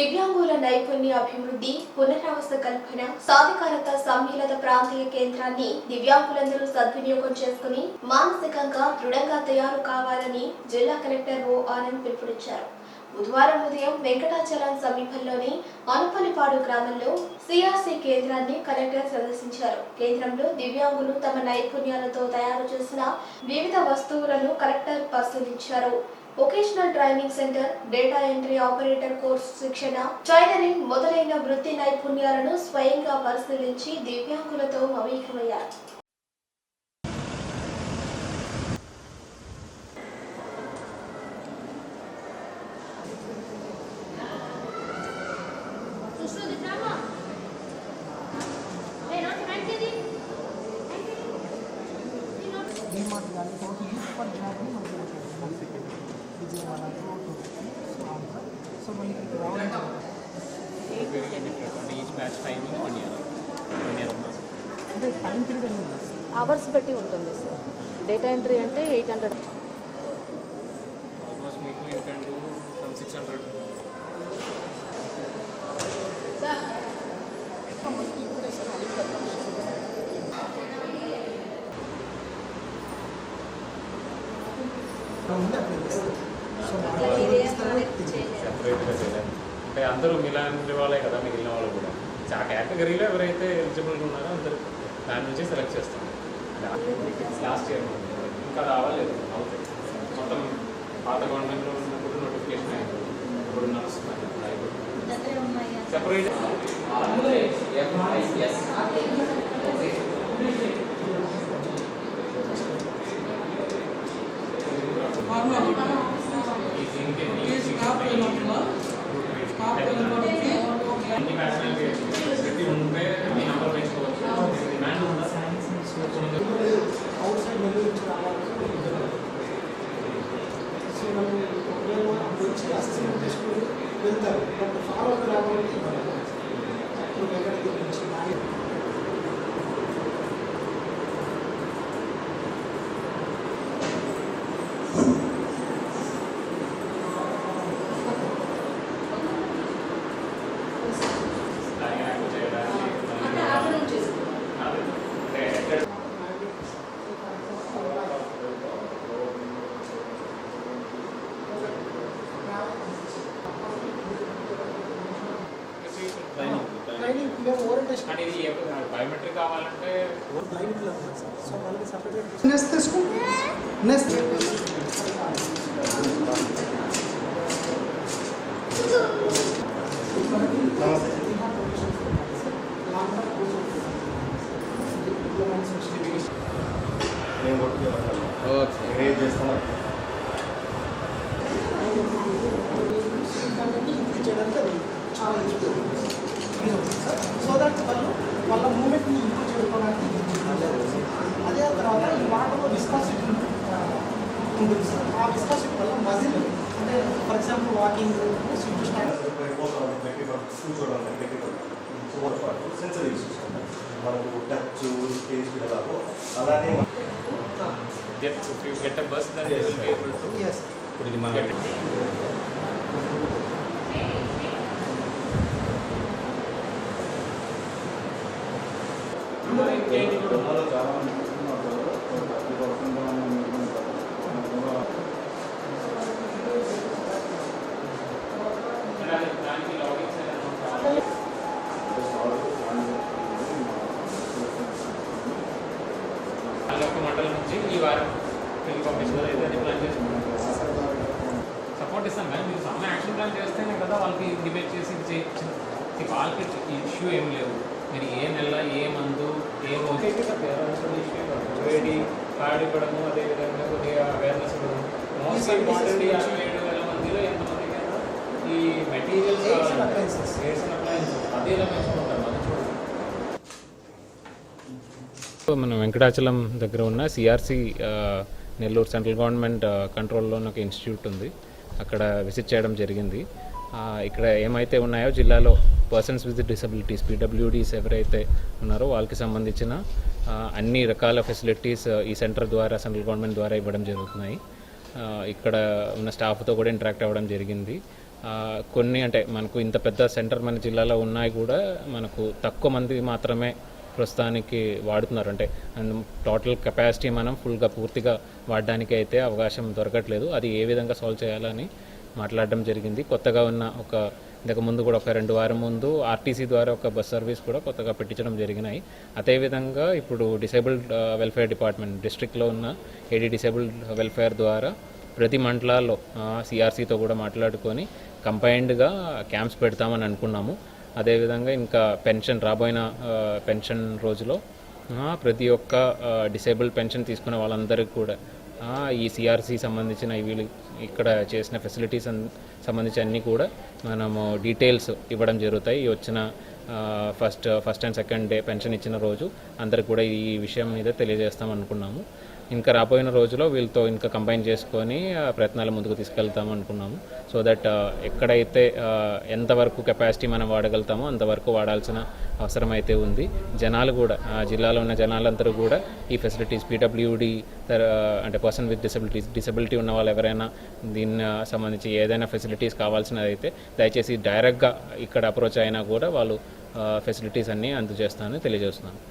దివ్యాంగుల నైపుణ్య అభివృద్ధి పునరావాస కల్పన సాధికారత సమ్మిళిత ప్రాంతీయ కేంద్రాన్ని దివ్యాంగులందరూ సద్వినియోగం చేసుకుని మానసికంగా దృఢంగా తయారు కావాలని జిల్లా కలెక్టర్ ఓ ఆనంద్ పిలుపునిచ్చారు. బుధవారం ఉదయం వెంకటాచలం సమీపంలోని అనుపలిపాడు గ్రామంలో సిఆర్సీ కేంద్రాన్ని కలెక్టర్ సందర్శించారు. కేంద్రంలో దివ్యాంగులు తమ నైపుణ్యాలతో తయారు చేసిన వివిధ వస్తువులను కలెక్టర్ పరిశీలించారు. Vocational training centre data entry operator course శిక్షణ టైలరింగ్ మొదలైన వృత్తి నైపుణ్యాలను స్వయంగా పరిశీలించి దివ్యాంగులతో మమేకమయ్యారు చూస్తుంది డ్రామా ఏ నాటి హ్యాండ్ చేది డిమార్ట్ కానీ టోటల్ సూపర్ జాబ్ అని మనకి మనకి విజయవాడ ఆంధ్ర సో మనకి ఇక్కడ రావడం అంటే each batch timing one year one year అంటే టైం పీరియడ్ అనేది ఉంది అవర్స్ బట్టి ఉంటుంది సార్ డేటా ఎంట్రీ అంటే ఎయిట్ హండ్రెడ్ ఆల్మోస్ట్ సెపరేట్గా చేయలేదు అంటే అందరూ మిలాంటి వాళ్ళే కదా మిగిలిన వాళ్ళు కూడా. ఆ కేటగిరీలో ఎవరైతే ఎలిజిబుల్గా ఉన్నారో అందరు దాని నుంచి సెలెక్ట్ చేస్తాం లాస్ట్ ఇయర్ ఇంకా రావాలేదు అవుతాయి మొత్తం పాత గవర్నమెంట్లో ఉన్నప్పుడు నోటిఫికేషన్ అయింది. ఇప్పుడు నడుస్తున్నాయి. సెపరేట్ ఈ దీనికి అన్ని ఫ్యాసిలిటీ ఫెసిలిటీ ఉంటే మీ నెంబర్ పెంచుకోవచ్చు డిమాండ్ ఉందా అవుట్ సైడ్ వెళ్ళి నుంచి రావాలంటే సో మనం ఒకవేళ అసెస్మెంట్ చేసుకుని వెళ్తారు బట్ ఫాలో అప్ రావాలంటే ఇవ్వాలి ఎక్కడికి మంచి నుంచి ట్రైనింగ్ మేము ఓరియంటేషన్ బయోమెట్రిక్ కావాలంటే సార్ సో వాళ్ళకి సపరేట్ నెక్స్ట్ తీసుకో. నెక్స్ట్ ఓకే చాలా యూస్ఫుల్ సో దట్ వాళ్ళు వాళ్ళ మూమెంట్ని ఇంప్రూవ్ చేసుకోవడానికి అదే తర్వాత ఈ వాటర్లో విస్కాసిటీ ఉంటుంది సార్ ఆ విస్కాసిటీ వల్ల మజిల్ అంటే for example walking swim start మనకు టచ్ టేస్ట్ ఎలాగో అలానే Get, if you get a bus, then you will be able to. Yes ఇప్పుడు ఇది మన బొమ్మలో చాలా మంది చూస్తున్నారు పర్సెంట్ మండలం నుంచి ఈ వారం తిరిగి పంపించడం అని ప్లాన్ చేసుకున్నాం సపోర్ట్ ఇస్తాం కానీ మీరు సమ్మె యాక్షన్ ప్లాన్ చేస్తేనే కదా వాళ్ళకి డిబేట్ చేసి ఇది వాళ్ళకి ఇష్యూ ఏం లేదు. మీరు ఏ నెల ఏ మందు ఏ రోజు కార్డు ఇవ్వడము అదేవిధంగా కొద్దిగా అవేర్నెస్ ఇవ్వడం యాభై ఏడు వేల మందిలో ఎంతమందికి ఈ మెటీరియల్స్ అప్లయన్సెస్ అదే ఇలా పెంచుకుంటారు మనం చూడండి. మనం వెంకటాచలం దగ్గర ఉన్న సిఆర్సి నెల్లూరు సెంట్రల్ గవర్నమెంట్ కంట్రోల్లో ఒక ఇన్స్టిట్యూట్ ఉంది. అక్కడ విజిట్ చేయడం జరిగింది. ఇక్కడ ఏమైతే ఉన్నాయో జిల్లాలో పర్సన్స్ విత్ డిసబిలిటీస్ పీడబ్ల్యూడీస్ ఎవరైతే ఉన్నారో వాళ్ళకి సంబంధించిన అన్ని రకాల ఫెసిలిటీస్ ఈ సెంటర్ ద్వారా సెంట్రల్ గవర్నమెంట్ ద్వారా ఇవ్వడం జరుగుతున్నాయి. ఇక్కడ ఉన్న స్టాఫ్తో కూడా ఇంటరాక్ట్ అవ్వడం జరిగింది. కొన్ని అంటే మనకు ఇంత పెద్ద సెంటర్ మన జిల్లాలో ఉన్నాయి కూడా మనకు తక్కువ మంది మాత్రమే ప్రస్తుతానికి వాడుతున్నారు. అంటే అండ్ టోటల్ కెపాసిటీ మనం ఫుల్గా పూర్తిగా వాడడానికి అయితే అవకాశం దొరకట్లేదు. అది ఏ విధంగా సాల్వ్ చేయాలని మాట్లాడడం జరిగింది. కొత్తగా ఉన్న ఒక ఇంతకు ముందు కూడా ఒక రెండు వారం ముందు ఆర్టీసీ ద్వారా ఒక బస్ సర్వీస్ కూడా కొత్తగా పెట్టించడం జరిగినాయి. అదేవిధంగా ఇప్పుడు డిసేబుల్డ్ వెల్ఫేర్ డిపార్ట్మెంట్ డిస్ట్రిక్ట్లో ఉన్న ఏడీ డిసేబుల్డ్ వెల్ఫేర్ ద్వారా ప్రతి మండలాల్లో సిఆర్సీతో కూడా మాట్లాడుకొని కంబైన్డ్గా క్యాంప్స్ పెడతామని అనుకున్నాము. అదేవిధంగా ఇంకా పెన్షన్ రాబోయిన పెన్షన్ రోజులో ప్రతి ఒక్క డిసేబుల్డ్ పెన్షన్ తీసుకున్న వాళ్ళందరికీ కూడా ఈ సిఆర్సి సంబంధించిన వీళ్ళు ఇక్కడ చేసిన ఫెసిలిటీస్ సంబంధించి అన్నీ కూడా మనము డీటెయిల్స్ ఇవ్వడం జరుగుతాయి. ఈ వచ్చిన first first and second day pension ఇచ్చిన రోజు అందరికి కూడా ఈ విషయం మీద తెలియజేస్తాం అనుకున్నాము ఇంకా రాబోయిన రోజులో వీళ్ళతో ఇంకా కంబైన్ చేసుకొని ప్రయత్నాలు ముందుకు తీసుకెళ్తాం అనుకున్నాము. సో దట్ ఎక్కడైతే ఎంతవరకు కెపాసిటీ మనం వాడగలుగుతామో అంతవరకు వాడాల్సిన అవసరం అయితే ఉంది. జనాలు కూడా జిల్లాలో ఉన్న జనాలందరూ కూడా ఈ ఫెసిలిటీస్ పీడబ్ల్యూడి అంటే పర్సన్ విత్ డిసబిలిటీస్ డిసబిలిటీ ఉన్న వాళ్ళు ఎవరైనా దీన్ని సంబంధించి ఏదైనా ఫెసిలిటీస్ కావాల్సినదైతే దయచేసి డైరెక్ట్గా ఇక్కడ అప్రోచ్ అయినా కూడా వాళ్ళు ఫెసిలిటీస్ అన్నీ అందజేస్తానని తెలియజేస్తున్నాను.